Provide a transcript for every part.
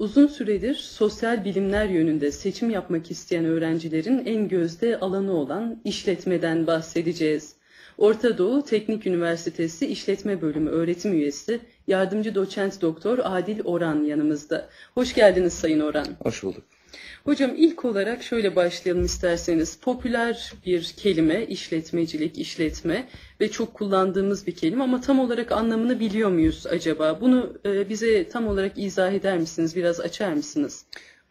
Uzun süredir sosyal bilimler yönünde seçim yapmak isteyen öğrencilerin en gözde alanı olan işletmeden bahsedeceğiz. Orta Doğu Teknik Üniversitesi İşletme Bölümü öğretim üyesi yardımcı doçent doktor Adil Oran yanımızda. Hoş geldiniz Sayın Oran. Hoş bulduk. Hocam ilk olarak şöyle başlayalım isterseniz. Popüler bir kelime işletmecilik, işletme ve çok kullandığımız bir kelime ama tam olarak anlamını biliyor muyuz acaba? Bunu e, bize tam olarak izah eder misiniz? Biraz açar mısınız?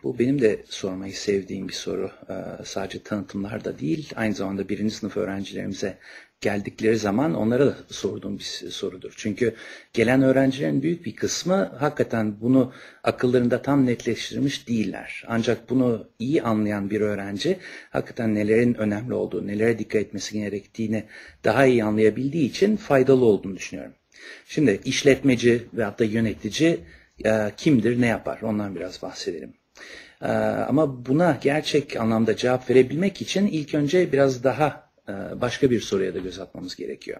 Bu benim de sormayı sevdiğim bir soru. Ee, sadece tanıtımlarda değil, aynı zamanda birinci sınıf öğrencilerimize geldikleri zaman onlara da sorduğum bir sorudur. Çünkü gelen öğrencilerin büyük bir kısmı hakikaten bunu akıllarında tam netleştirmiş değiller. Ancak bunu iyi anlayan bir öğrenci hakikaten nelerin önemli olduğu, nelere dikkat etmesi gerektiğini daha iyi anlayabildiği için faydalı olduğunu düşünüyorum. Şimdi işletmeci ve hatta yönetici e, kimdir, ne yapar ondan biraz bahsedelim. E, ama buna gerçek anlamda cevap verebilmek için ilk önce biraz daha başka bir soruya da göz atmamız gerekiyor.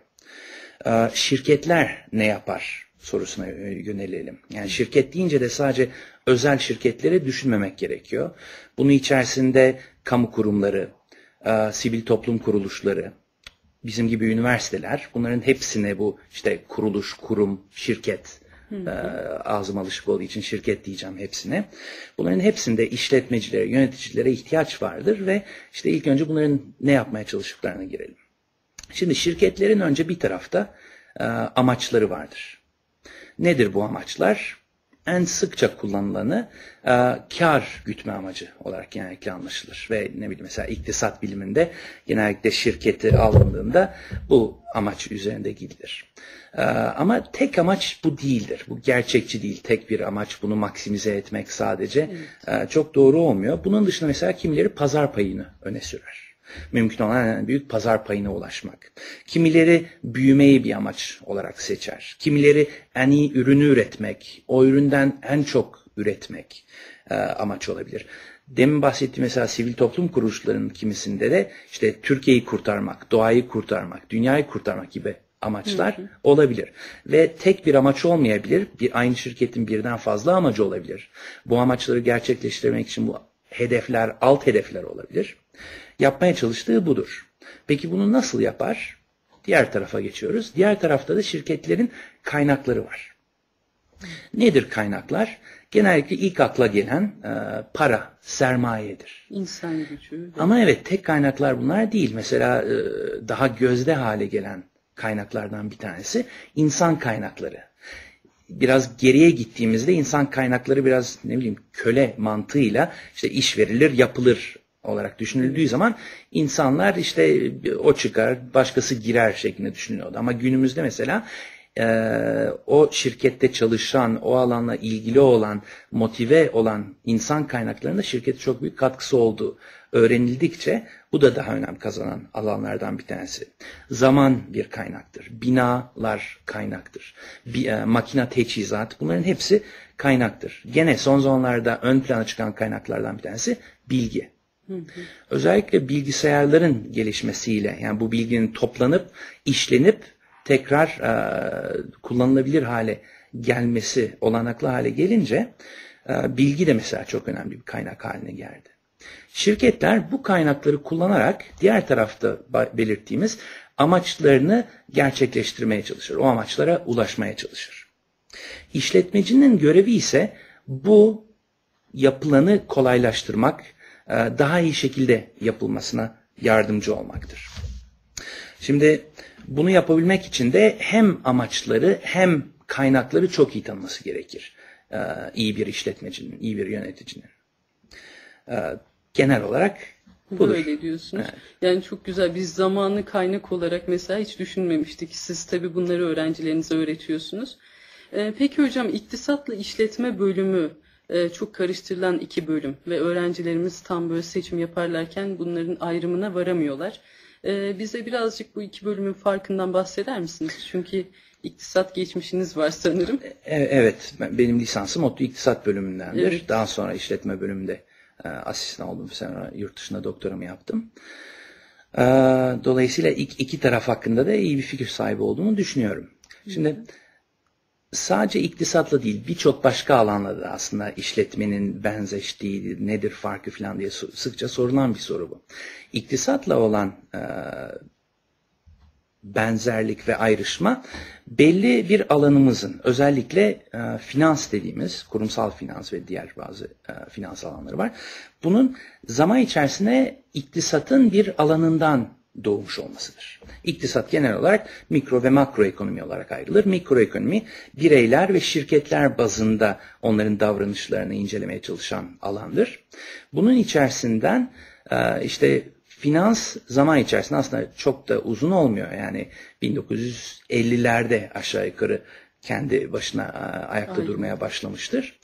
E, şirketler ne yapar sorusuna yönelelim. Yani şirket deyince de sadece özel şirketleri düşünmemek gerekiyor. Bunun içerisinde kamu kurumları, e, sivil toplum kuruluşları, bizim gibi üniversiteler bunların hepsine bu işte kuruluş, kurum, şirket Hı ağzım alışık olduğu için şirket diyeceğim hepsine. Bunların hepsinde işletmecilere, yöneticilere ihtiyaç vardır ve işte ilk önce bunların ne yapmaya çalıştıklarına girelim. Şimdi şirketlerin önce bir tarafta e, amaçları vardır. Nedir bu amaçlar? En sıkça kullanılanı e, kar gütme amacı olarak genellikle anlaşılır. Ve ne bileyim mesela iktisat biliminde genellikle şirketi alındığında bu amaç üzerinde gidilir. E, ama tek amaç bu değildir. Bu gerçekçi değil. Tek bir amaç bunu maksimize etmek sadece evet. e, çok doğru olmuyor. Bunun dışında mesela kimileri pazar payını öne sürer mümkün olan en büyük pazar payına ulaşmak. Kimileri büyümeyi bir amaç olarak seçer. Kimileri en iyi ürünü üretmek, o üründen en çok üretmek e, amaç olabilir. Demin bahsettiğim mesela sivil toplum kuruluşlarının kimisinde de işte Türkiye'yi kurtarmak, doğayı kurtarmak, dünyayı kurtarmak gibi amaçlar hı hı. olabilir. Ve tek bir amaç olmayabilir. Bir aynı şirketin birden fazla amacı olabilir. Bu amaçları gerçekleştirmek için bu hedefler, alt hedefler olabilir. Yapmaya çalıştığı budur. Peki bunu nasıl yapar? Diğer tarafa geçiyoruz. Diğer tarafta da şirketlerin kaynakları var. Nedir kaynaklar? Genellikle ilk akla gelen e, para, sermayedir. İnsan gücü. Ama evet tek kaynaklar bunlar değil. Mesela e, daha gözde hale gelen kaynaklardan bir tanesi insan kaynakları. Biraz geriye gittiğimizde insan kaynakları biraz ne bileyim köle mantığıyla işte iş verilir, yapılır olarak düşünüldüğü zaman insanlar işte o çıkar, başkası girer şeklinde düşünülüyordu. Ama günümüzde mesela e, o şirkette çalışan, o alanla ilgili olan, motive olan insan kaynaklarında şirkete çok büyük katkısı olduğu öğrenildikçe bu da daha önem kazanan alanlardan bir tanesi. Zaman bir kaynaktır. Binalar kaynaktır. Bir, e, makina teçhizat bunların hepsi kaynaktır. Gene son zamanlarda ön plana çıkan kaynaklardan bir tanesi bilgi. Özellikle bilgisayarların gelişmesiyle yani bu bilginin toplanıp işlenip tekrar e, kullanılabilir hale gelmesi olanaklı hale gelince e, bilgi de mesela çok önemli bir kaynak haline geldi. Şirketler bu kaynakları kullanarak diğer tarafta belirttiğimiz amaçlarını gerçekleştirmeye çalışır. O amaçlara ulaşmaya çalışır. İşletmecinin görevi ise bu yapılanı kolaylaştırmak, daha iyi şekilde yapılmasına yardımcı olmaktır. Şimdi bunu yapabilmek için de hem amaçları hem kaynakları çok iyi tanıması gerekir. E, iyi bir işletmecinin, iyi bir yöneticinin. E, genel olarak budur. Böyle diyorsunuz. Evet. Yani çok güzel. Biz zamanı kaynak olarak mesela hiç düşünmemiştik. Siz tabii bunları öğrencilerinize öğretiyorsunuz. Peki hocam iktisatla işletme bölümü e, çok karıştırılan iki bölüm ve öğrencilerimiz tam böyle seçim yaparlarken bunların ayrımına varamıyorlar. E, bize birazcık bu iki bölümün farkından bahseder misiniz? Çünkü iktisat geçmişiniz var sanırım. E, evet, benim lisansım ODTÜ İktisat bölümündendir. Evet. Daha sonra işletme bölümünde asistan oldum. Sonra yurt dışında doktoramı yaptım. Dolayısıyla iki, iki taraf hakkında da iyi bir fikir sahibi olduğumu düşünüyorum. Şimdi sadece iktisatla değil birçok başka alanla da aslında işletmenin benzeştiği nedir farkı falan diye sıkça sorulan bir soru bu. İktisatla olan e, benzerlik ve ayrışma belli bir alanımızın özellikle e, finans dediğimiz kurumsal finans ve diğer bazı e, finans alanları var. Bunun zaman içerisinde iktisatın bir alanından doğmuş olmasıdır. İktisat genel olarak mikro ve makro ekonomi olarak ayrılır. Mikro ekonomi bireyler ve şirketler bazında onların davranışlarını incelemeye çalışan alandır. Bunun içerisinden e, işte finans zaman içerisinde aslında çok da uzun olmuyor. Yani 1950'lerde aşağı yukarı kendi başına e, ayakta Aynen. durmaya başlamıştır.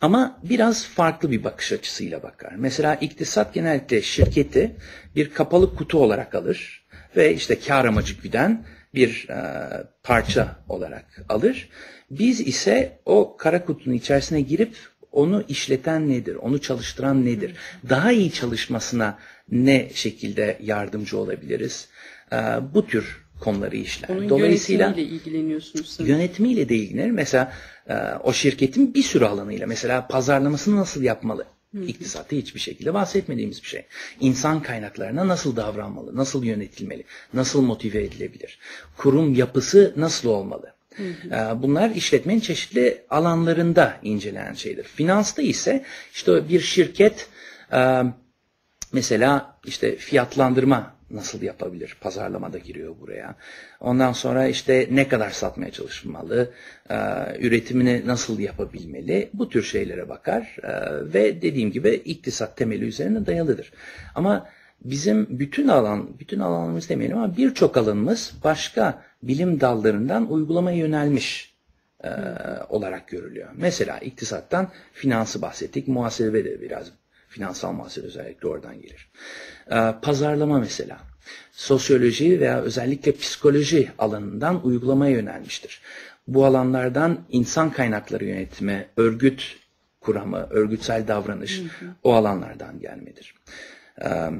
Ama biraz farklı bir bakış açısıyla bakar. Mesela iktisat genellikle şirketi bir kapalı kutu olarak alır ve işte kar amacı güden bir e, parça olarak alır. Biz ise o kara kutunun içerisine girip onu işleten nedir, onu çalıştıran nedir, daha iyi çalışmasına ne şekilde yardımcı olabiliriz? E, bu tür konuları işler. Onun Dolayısıyla yönetimiyle ilgileniyorsunuz. Sanırım. Yönetimiyle de ilgilenir. Mesela o şirketin bir sürü alanıyla mesela pazarlamasını nasıl yapmalı? İktisatta hiçbir şekilde bahsetmediğimiz bir şey. İnsan kaynaklarına nasıl davranmalı, nasıl yönetilmeli, nasıl motive edilebilir? Kurum yapısı nasıl olmalı? Hı hı. E, bunlar işletmenin çeşitli alanlarında incelenen şeydir. Finansta ise işte bir şirket e, mesela işte fiyatlandırma nasıl yapabilir? Pazarlamada giriyor buraya. Ondan sonra işte ne kadar satmaya çalışmalı, e, üretimini nasıl yapabilmeli? Bu tür şeylere bakar e, ve dediğim gibi iktisat temeli üzerine dayalıdır. Ama bizim bütün alan, bütün alanımız demeyelim ama birçok alanımız başka bilim dallarından uygulamaya yönelmiş e, olarak görülüyor. Mesela iktisattan finansı bahsettik, muhasebe de biraz Finansal muhasebe özellikle oradan gelir. Ee, pazarlama mesela. Sosyoloji veya özellikle psikoloji alanından uygulamaya yönelmiştir. Bu alanlardan insan kaynakları yönetimi, örgüt kuramı, örgütsel davranış hı hı. o alanlardan gelmedir. Ee,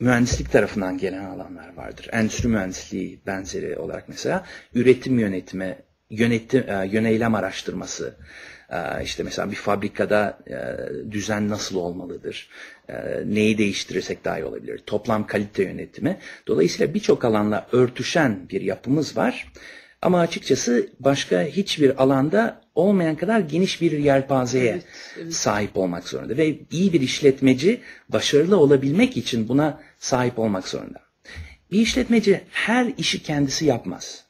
mühendislik tarafından gelen alanlar vardır. Endüstri mühendisliği benzeri olarak mesela üretim yönetimi, yönetim, e, yöneylem araştırması, işte mesela bir fabrikada e, düzen nasıl olmalıdır? Ee, neyi değiştirirsek daha iyi olabilir? Toplam kalite yönetimi. Dolayısıyla birçok alanla örtüşen bir yapımız var. Ama açıkçası başka hiçbir alanda olmayan kadar geniş bir yelpazeye evet, evet. sahip olmak zorunda. Ve iyi bir işletmeci başarılı olabilmek için buna sahip olmak zorunda. Bir işletmeci her işi kendisi yapmaz.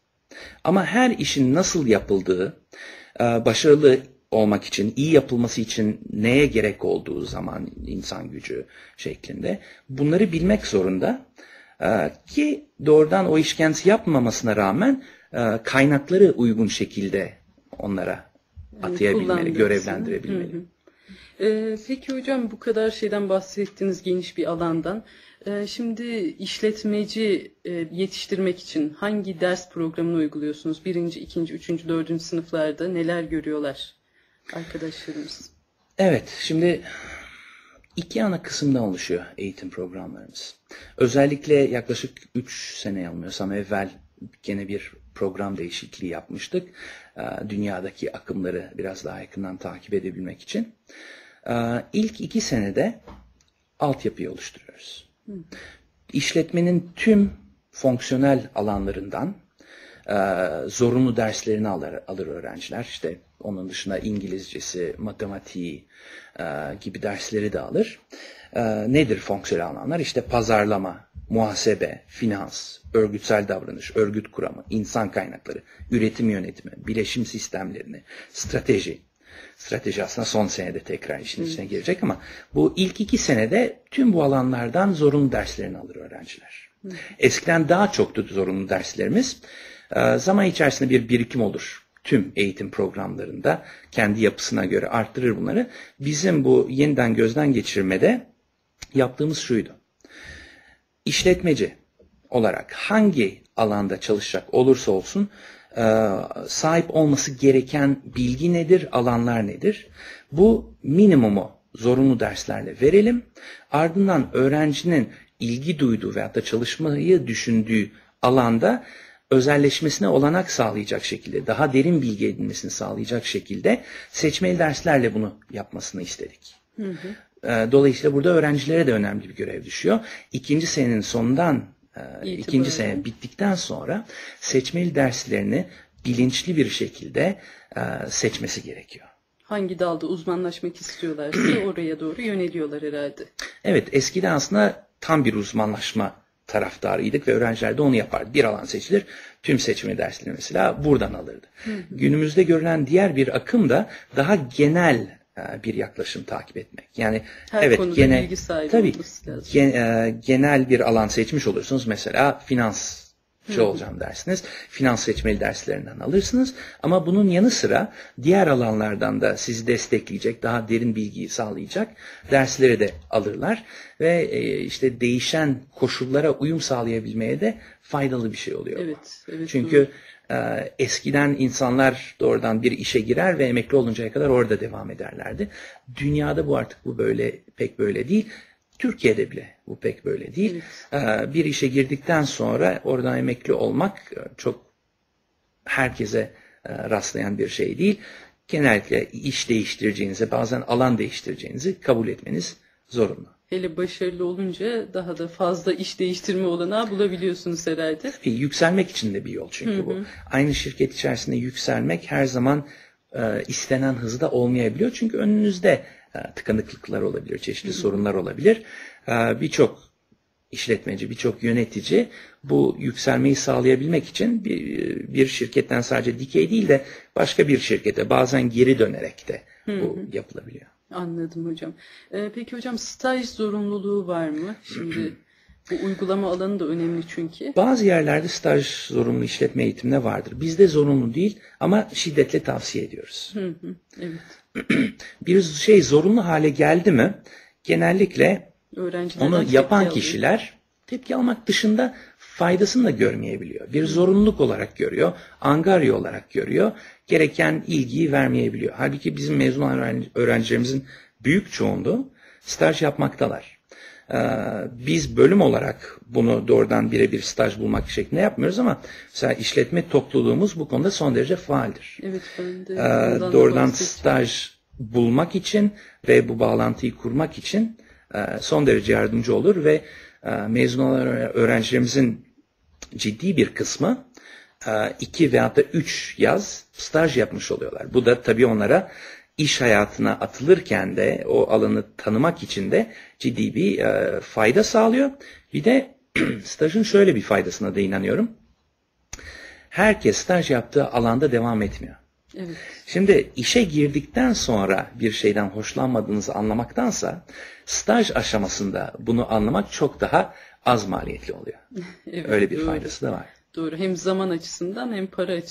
Ama her işin nasıl yapıldığı, e, başarılı olmak için, iyi yapılması için neye gerek olduğu zaman insan gücü şeklinde bunları bilmek zorunda ee, ki doğrudan o iş kendisi yapmamasına rağmen e, kaynakları uygun şekilde onlara atayabilmeli, görevlendirebilmeli. Hı hı. Ee, peki hocam bu kadar şeyden bahsettiniz geniş bir alandan. Ee, şimdi işletmeci e, yetiştirmek için hangi ders programını uyguluyorsunuz? Birinci, ikinci, üçüncü, dördüncü sınıflarda neler görüyorlar? Arkadaşlarımız? Evet, şimdi iki ana kısımdan oluşuyor eğitim programlarımız. Özellikle yaklaşık 3 sene yanılmıyorsam evvel gene bir program değişikliği yapmıştık. Ee, dünyadaki akımları biraz daha yakından takip edebilmek için. Ee, ilk iki senede altyapıyı oluşturuyoruz. İşletmenin tüm fonksiyonel alanlarından e, zorunlu derslerini alır, alır öğrenciler. İşte onun dışında İngilizcesi, matematiği e, gibi dersleri de alır. E, nedir fonksiyonel alanlar? İşte pazarlama, muhasebe, finans, örgütsel davranış, örgüt kuramı, insan kaynakları, üretim yönetimi, bileşim sistemlerini, strateji. Strateji aslında son senede tekrar işin içine girecek ama bu ilk iki senede tüm bu alanlardan zorunlu derslerini alır öğrenciler. Eskiden daha çoktu zorunlu derslerimiz. E, zaman içerisinde bir birikim olur tüm eğitim programlarında kendi yapısına göre arttırır bunları. Bizim bu yeniden gözden geçirmede yaptığımız şuydu. İşletmeci olarak hangi alanda çalışacak olursa olsun e, sahip olması gereken bilgi nedir, alanlar nedir? Bu minimumu zorunlu derslerle verelim. Ardından öğrencinin ilgi duyduğu veyahut da çalışmayı düşündüğü alanda özelleşmesine olanak sağlayacak şekilde, daha derin bilgi edinmesini sağlayacak şekilde seçmeli derslerle bunu yapmasını istedik. E, Dolayısıyla burada öğrencilere de önemli bir görev düşüyor. İkinci senenin sonundan e, İtibaren. ikinci sene bittikten sonra seçmeli derslerini bilinçli bir şekilde e, seçmesi gerekiyor. Hangi dalda uzmanlaşmak istiyorlarsa oraya doğru yöneliyorlar herhalde. Evet eskiden aslında tam bir uzmanlaşma taraftarıydık ve öğrenciler de onu yapardı. Bir alan seçilir, tüm seçmeli dersleri mesela buradan alırdı. Günümüzde görülen diğer bir akım da daha genel e, bir yaklaşım takip etmek. Yani Her evet konuda genel bilgi sahibi tabii gen- e, genel bir alan seçmiş olursunuz. Mesela finansçı olacağım dersiniz. Finans seçmeli derslerinden alırsınız. Ama bunun yanı sıra diğer alanlardan da sizi destekleyecek, daha derin bilgiyi sağlayacak dersleri de alırlar. Ve e, işte değişen koşullara uyum sağlayabilmeye de faydalı bir şey oluyor. Evet, evet. doğru. Çünkü e, eskiden insanlar doğrudan bir işe girer ve emekli oluncaya kadar orada devam ederlerdi. Dünyada bu artık bu böyle pek böyle değil. Türkiye'de bile bu pek böyle değil. E, bir işe girdikten sonra oradan emekli olmak e, çok herkese e, rastlayan bir şey değil. Genellikle iş değiştireceğinizi, bazen alan değiştireceğinizi kabul etmeniz zorunlu. Hele başarılı olunca daha da fazla iş değiştirme olanağı bulabiliyorsunuz herhalde. Tabii yükselmek için de bir yol çünkü bu. Aynı şirket içerisinde yükselmek her zaman e, istenen hızda olmayabiliyor. Çünkü önünüzde tıkanıklıklar olabilir, çeşitli sorunlar olabilir. E, birçok işletmeci, birçok yönetici bu yükselmeyi sağlayabilmek için bir, bir şirketten sadece dikey değil de başka bir şirkete bazen geri dönerek de bu yapılabiliyor. Anladım hocam. Ee, peki hocam staj zorunluluğu var mı? Şimdi bu uygulama alanı da önemli çünkü. Bazı yerlerde staj zorunlu işletme eğitimine vardır. Bizde zorunlu değil ama şiddetle tavsiye ediyoruz. Hı hı, evet. bir şey zorunlu hale geldi mi genellikle onu yapan alıyor. kişiler tepki almak dışında faydasını da görmeyebiliyor. Bir zorunluluk olarak görüyor, angarya olarak görüyor, gereken ilgiyi vermeyebiliyor. Halbuki bizim mezun öğrencilerimizin büyük çoğunluğu staj yapmaktalar. Ee, biz bölüm olarak bunu doğrudan birebir staj bulmak şeklinde yapmıyoruz ama mesela işletme topluluğumuz bu konuda son derece faaldir. Evet ben de Ee, doğrudan staj bulmak için ve bu bağlantıyı kurmak için e, son derece yardımcı olur ve e, mezun olan öğrencilerimizin ciddi bir kısmı e, iki veyahut da üç yaz staj yapmış oluyorlar. Bu da tabii onlara iş hayatına atılırken de o alanı tanımak için de ciddi bir e, fayda sağlıyor. Bir de stajın şöyle bir faydasına da inanıyorum. Herkes staj yaptığı alanda devam etmiyor. Evet. Şimdi işe girdikten sonra bir şeyden hoşlanmadığınızı anlamaktansa staj aşamasında bunu anlamak çok daha az maliyetli oluyor. evet Öyle bir doğru. faydası da var. Doğru. Hem zaman açısından hem para açısından